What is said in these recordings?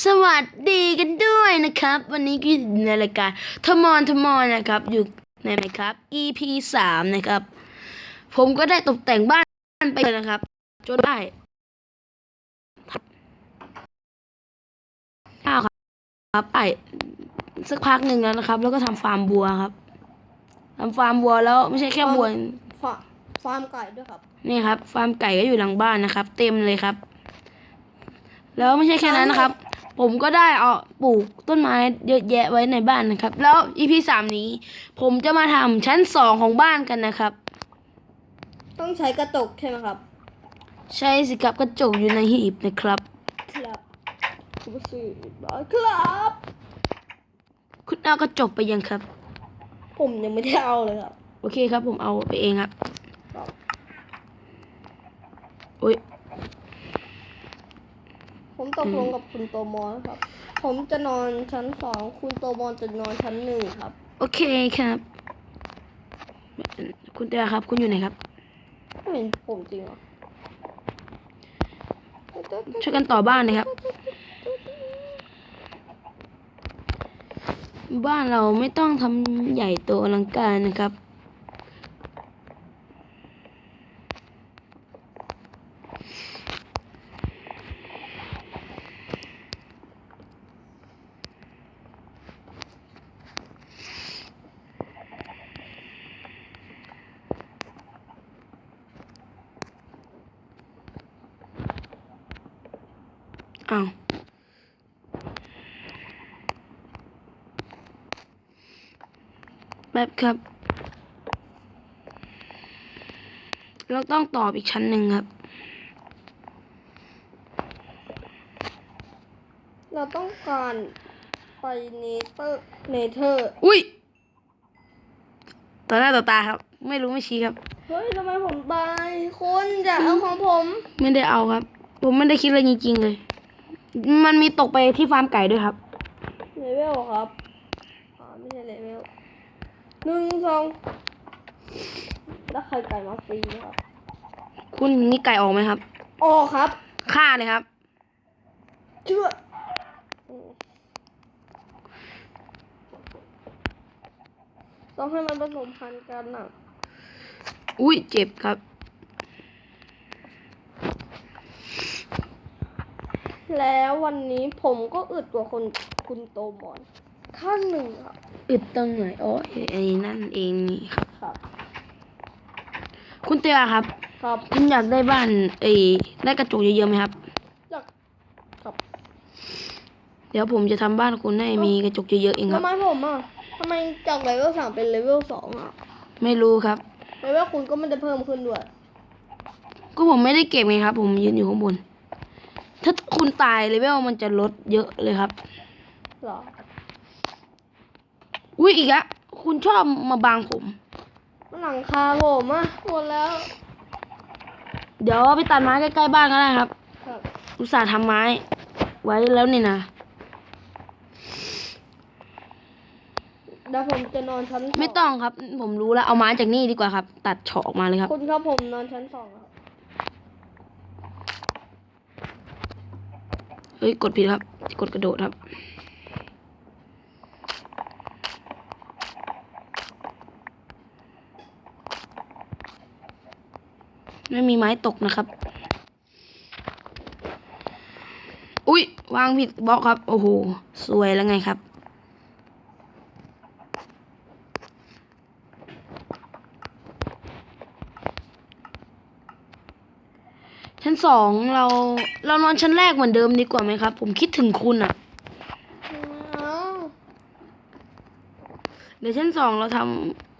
สวัสดีกันด้วยนะครับ วันนี้ก็อยู่ในรายการทมอนทมอนนะครับ อยู่ในนะครับ EP สามนะครับ ผมก็ได้ตกแต่งบ้านไปเลยนะครับจนได้ข้าวครับครับไอสักพักหนึ่งแล้วนะครับ แล้วก็ทำฟาร์มบัวครับทำฟาร์มบัวแล้วไม่ใช่แค่บัวฟาฟาร์มไก่ด้วยครับ นี่ครับ ฟาร์มไก่ก็อยู่หลังบ้านนะครับ เต็มเลยครับ แล้วไม่ใช่แค่นั้นนะครับ ผมก็ได้เอาปลูกต้นไม้เยอะแยะไว้ในบ้านนะครับ แล้วอีพีสามนี้ ผมจะมาทำชั้นสองของบ้านกันนะครับ ต้องใช้กระจกใช่ไหมครับ ใช้สิครับกระจกอยู่ในหีบนะครับ ครับคุณผู้ชมบอกครับ คุณเอากระจกไปยังครับ ผมยังไม่ได้เอาเลยครับ โอเคครับผมเอาไปเองครับครับโอ้ย ผมตกลงกับคุณโตมอนครับ ผมจะนอนชั้นสอง คุณโตมอนจะนอนชั้นหนึ่งครับ โอเคครับ คุณเตียครับ คุณอยู่ไหนครับไม่เห็นผมจริงเหรอช่วยกันต่อบ้านเลยครับ บ้านเราไม่ต้องทำใหญ่โตอลังการนะครับ อ้าว แบบครับ เราต้องตอบอีกชั้นหนึ่งครับ เราต้องการไปเนเตอร์เนเธอร์อุ้ยต่อหน้าต่อตาครับ ไม่รู้ไม่ชี้ครับ เฮ้ยทำไมผมตายคุณอย่าเอาของผม ไม่ได้เอาครับ ผมไม่ได้คิดอะไรจริงๆเลย มันมีตกไปที่ฟาร์มไก่ด้วยครับเลเวลครับอ่าไม่ใช่เลเวล หนึ่งสองแล้วใครไก่มาฟรีครับคุณนี่ไก่ออกไหมครับ ออกครับฆ่าเลยครับเชื่ออืมต้องให้มันผสมพันธุ์กันน่ะอุ้ยเจ็บครับ แล้ววันนี้ผมก็อึดกว่าคนคุณโตมอนขั้นหนึ่งครับ อึดตรงไหนอ๋อไอ้นั่นเองนี่ครับ ครับคุณเตียครับครับคุณอยากได้บ้านเอ้ยได้กระจกเยอะๆไหมครับ อยากครับเดี๋ยวผมจะทำบ้านคุณให้มีกระจกเยอะๆเองคทำรับไมผมอะทำไมจากเลเวลสามเป็นเลเวลสองอะไม่รู้ครับ เลเวลคุณก็ไม่ได้เพิ่มขึ้นด้วย ก็ผมไม่ได้เก็บไงครับ ผมยืนอยู่ข้างบน ถ้าคุณตายเลเวลมันจะลดเยอะเลยครับเหรอ อุ้ยอีกอะคุณชอบมาบังผมมันหลังคาผมอะหมดแล้ว เดี๋ยวไปตัดไม้ใกล้ๆบ้านก็ได้ครับ ครับ อุตส่าห์ทำไม้ ไว้แล้วนี่นะเดี๋ยวผมจะนอนชั้นสไม่ต้องครับ ผมรู้แล้วเอาไม้จากนี่ดีกว่าครับ ตัดเฉาะออกมาเลยครับ คุณครับผมนอนชั้นสองครับเฮ้ยกดผิดครับ กดกระโดดครับ ไม่มีไม้ตกนะครับ อุ้ยวางผิดบล็อกครับ โอ้โห สวยแล้วไงครับ ชั้นสองเราเรานอนชั้นแรกเหมือนเดิมดีกว่าไหมครับ ผมคิดถึงคุณอะอ้าวเดี๋ยวชั้นสองเราท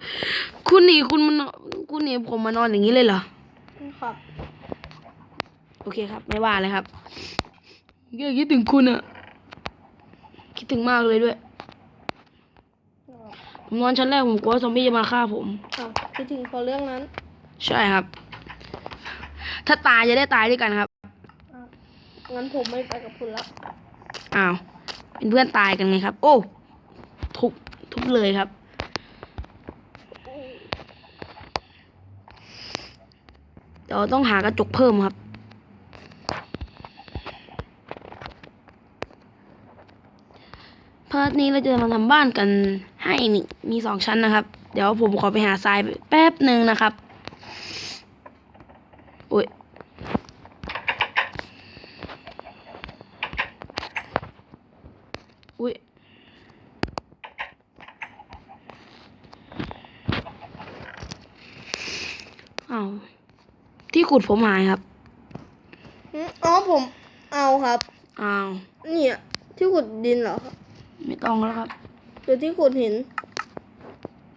ำคุณหนีคุณมันคุณหนีผมมานอนอย่างนี้เลยเหรอ ครับ โอเคครับ ไม่ว่าเลยครับก็คิดถึงคุณอะคิดถึงมากเลยด้วย ผมนอนชั้นแรกผมกลัวซอมบี้จะมาฆ่าผมอะคิดถึงพอเรื่องนั้น ใช่ครับ ถ้าตายจะได้ตายด้วยกันครับอะงั้นผมไม่ไปกับคุณละอ้าว เป็นเพื่อนตายกันไงครับ โอ้ทุบทุบเลยครับ เดี๋ยวต้องหากระจกเพิ่มครับ พาร์ทนี้เราจะมาทำบ้านกันให้นี่มีสองชั้นนะครับ เดี๋ยวผมขอไปหาทรายแป๊บหนึ่งนะครับอุ้ยอุ้ยเอาว ที่ขุดผมหายครับอืมอ๋อผมเอาครับอ้าวเนี่ยที่ขุดดินเหรอครับไม่ต้องแล้วครับหรือที่ขุดหิน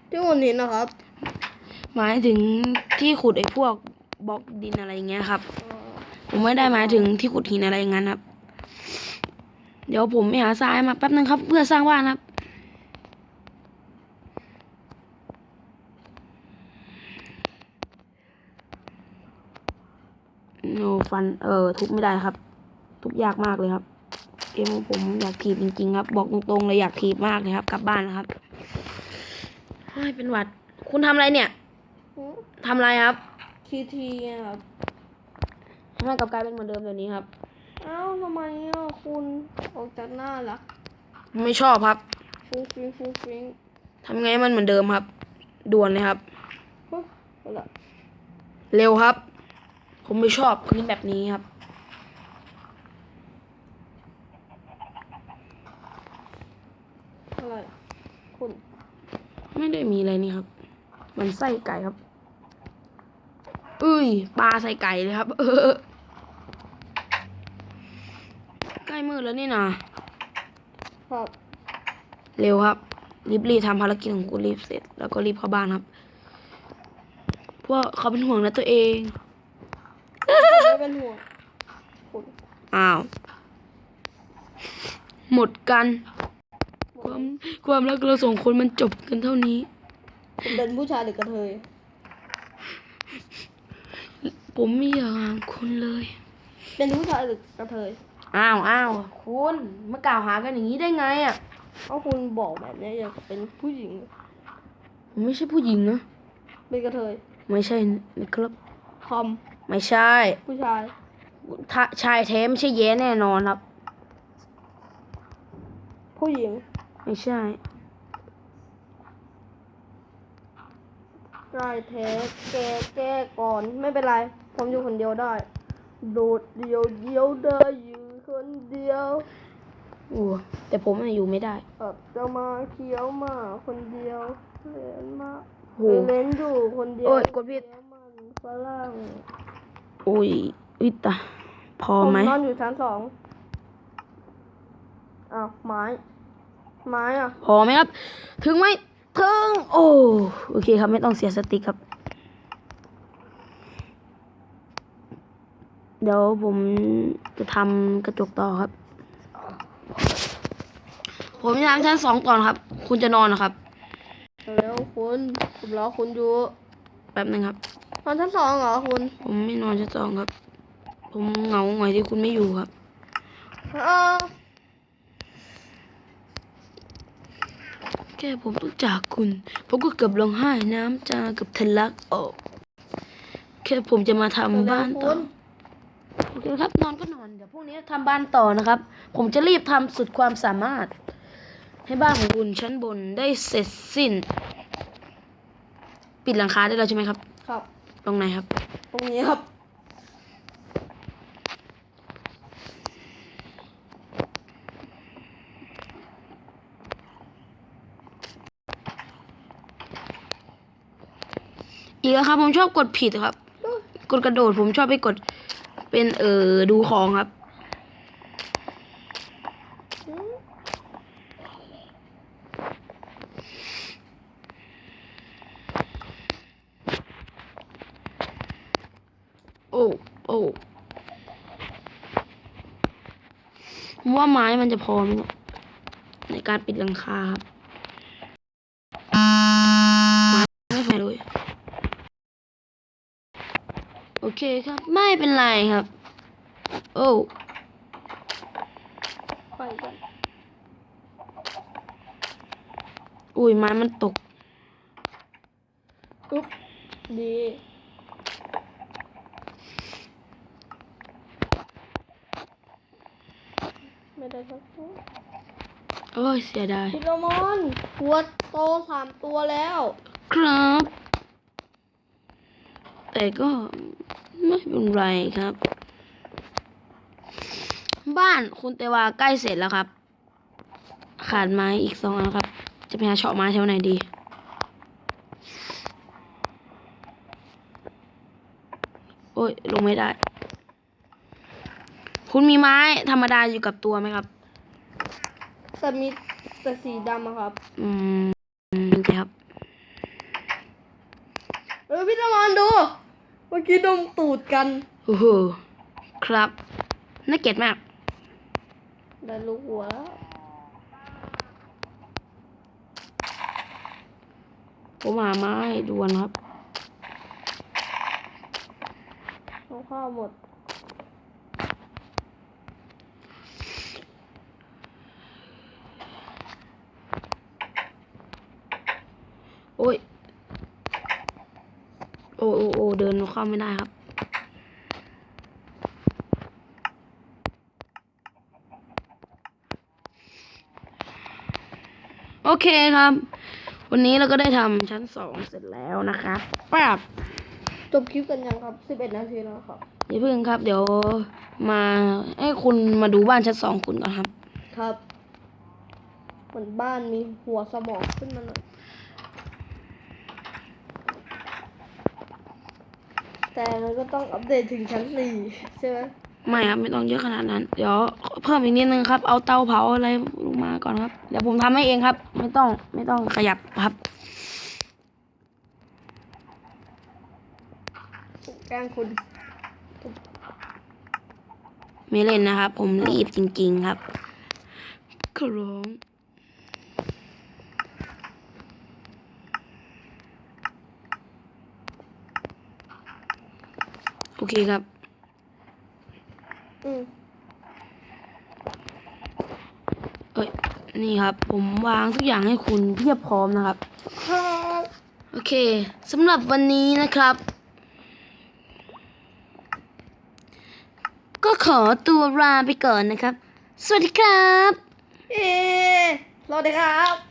ที่ขุดหินเหรอครับ หมายถึงที่ขุดไอ้พวกบล็อกดินอะไรอย่างเงี้ยครับอ๋อผมไม่ได้หมายถึงที่ขุดหินอะไรอย่างนั้นครับ เดี๋ยวผมไปหาทรายมาแป๊บนึงครับ เพื่อสร้างบ้านครับ โนฟันเออทุบไม่ได้ครับ ทุบยากมากเลยครับเกมของผมอยากถีบจริงๆครับ บอกตรงๆเลยอยากถีบมากเลยครับ กลับบ้านนะครับเฮ้ยเป็นหวัด คุณทำอะไรเนี่ยอืมทำอะไรครับ ทีทีไงครับทำไมกลับกลายเป็นเหมือนเดิมเดี๋ยวนี้ครับเอ้าทำไมอะคุณออกจากหน้าละไม่ชอบครับฟุ้งฟิ้งฟุ้งฟิ้งทำไงให้มันเหมือนเดิมครับ ด่วนเลยครับฮึเอาละเร็วครับ ผมไม่ชอบพื้นแบบนี้ครับ อะไร คุณ ไม่ได้มีอะไรนี่ครับ มันไส้ไก่ครับ อุ้ยปลาใส่ไก่เลยครับ เออ ใกล้มืดแล้วนี่นะครับ เร็วครับ รีบรีบทำภารกิจของกูรีบเสร็จ แล้วก็รีบเข้าบ้านครับ เพราะว่าเขาเป็นห่วงนะตัวเองไม่ เป็นห่วงคุณอ้าว หมดกัน ความความรักเราสองคนมันจบกันเท่านี้คุณเป็นผู้ชายหรือกระเทยผมไม่อยากห่างคุณเลย เป็นผู้ชายหรือกระเทยอ้าวอ้าวคุณมากล่าวหากันอย่างนี้ได้ไงอะเอาคุณบอกแบบนี้อยากเป็นผู้หญิงผมไม่ใช่ผู้หญิงนะเป็นกระเทยไม่ใช่นะครับคอม ไม่ใช่ ผู้ชาย ถ้าชายแท้ไม่ใช่แย้แน่นอนครับ ผู้หญิงไม่ใช่กายแท้แกแก้ก่อน ไม่เป็นไร ผมอยู่คนเดียวได้ โดดเดียวเดียวได้อยู่คนเดียวโอ้แต่ผมน่ะอยู่ไม่ได้แบบจะมาเคี้ยวหมาคนเดียวเล่นมาโห เล่นอยู่คนเดียวโอ้ยกดผิด เคี้ยวมันฝรั่ง อุ้ยอุ้ยตาพอผมไหมนอนอยู่ชั้นสองอ้าวไม้ ไม้อะ พอไหมครับ ถึงไหมถึง โอ้โอเคครับไม่ต้องเสียสติครับ เดี๋ยวผมจะทำกระจกต่อครับ ผมจะทำชั้นสองก่อนครับ คุณจะนอนนะครับ แล้วคุณผมรอคุณอยู่ แป๊บหนึงครับ นอนชั้นสองเหรอคุณ ผมไม่นอนชั้นสองครับ ผมเหงาหน่อยที่คุณไม่อยู่ครับ เออแค่ผมต้องจากคุณ ผมก็เกือบร้องไห้น้ำจาเกือบทะลักออก แค่ผมจะมาทำบ้านต่อ โอเคครับ นอนก็นอน เดี๋ยวพรุ่งนี้ทำบ้านต่อนะครับ ผมจะรีบทำสุดความสามารถ ให้บ้านของคุณชั้นบนได้เสร็จสิ้น ปิดหลังคาได้แล้วใช่ไหมครับ ครับ ตรงไหนครับ ตรงนี้ครับ อีกแล้วครับ ผมชอบกดผิดครับ กดกระโดดผมชอบไปกด เป็นเออดูของครับ โอ้โอ้ผมว่าไม้มันจะพอไหมเนี่ยในการปิดหลังคาครับไม้ไม่พอเลยโอเคครับ ไม่เป็นไรครับ โอ้ไปกันอุ้ยไม้มันตกอุ๊บดี ได้ครับโอ้ยเสียดายพี่โรมอนหัวโตสามตัวแล้ว ครับ แต่ก็ไม่เป็นไรครับ บ้านคุณเตวาใกล้เสร็จแล้วครับ ขาดไม้อีกสองอันครับ จะไปหาเฉาะไม้แถวไหนดีโอ้ย ลงไม่ได้ คุณมีไม้ธรรมดาอยู่กับตัวไหมครับแต่มีแต่สีดำอะครับ อืมโอเคครับ เออพี่โรมอนดู เมื่อกี้ดมตูดกัน โอ้โห ครับ น่าเกลียดมาก ได้ลูกหัวแล้ว ผมหาไม้ด่วนครับเอาข้าวหมด โอ้ย โอ้โอ้โอ้เดินเข้าไม่ได้ครับ โอเคครับ วันนี้เราก็ได้ทำชั้นสองเสร็จแล้วนะครับป๊บจบคลิปกันยังครับ11นาทีแล้วครับอย่าเพิ่งครับ เดี๋ยวมาให้คุณมาดูบ้านชั้นสองคุณก่อนครับ ครับเหมือนบ้านมีหัวสมองขึ้นมาหน่อย แต่มันก็ต้องอัปเดตถึงชั้นสี่ใช่ไหมไม่ครับไม่ต้องเยอะขนาดนั้น เดี๋ยวเพิ่มอีกนิดนึงครับ เอาเตาเผาอะไรลงมาก่อนครับ เดี๋ยวผมทำให้เองครับ ไม่ต้องไม่ต้องขยับครับผมแกล้งคุณไม่เล่นนะครับ ผมรีบจริง ๆ ครับขอร้อง โอเคครับ อืมเอ้ย นี่ครับ ผมวางทุกอย่างให้คุณเพียบพร้อมนะครับครับ โอเคสำหรับวันนี้นะครับ ก็ขอตัวลาไปก่อนนะครับ สวัสดีครับ เอ๊ะสวัสดีครับ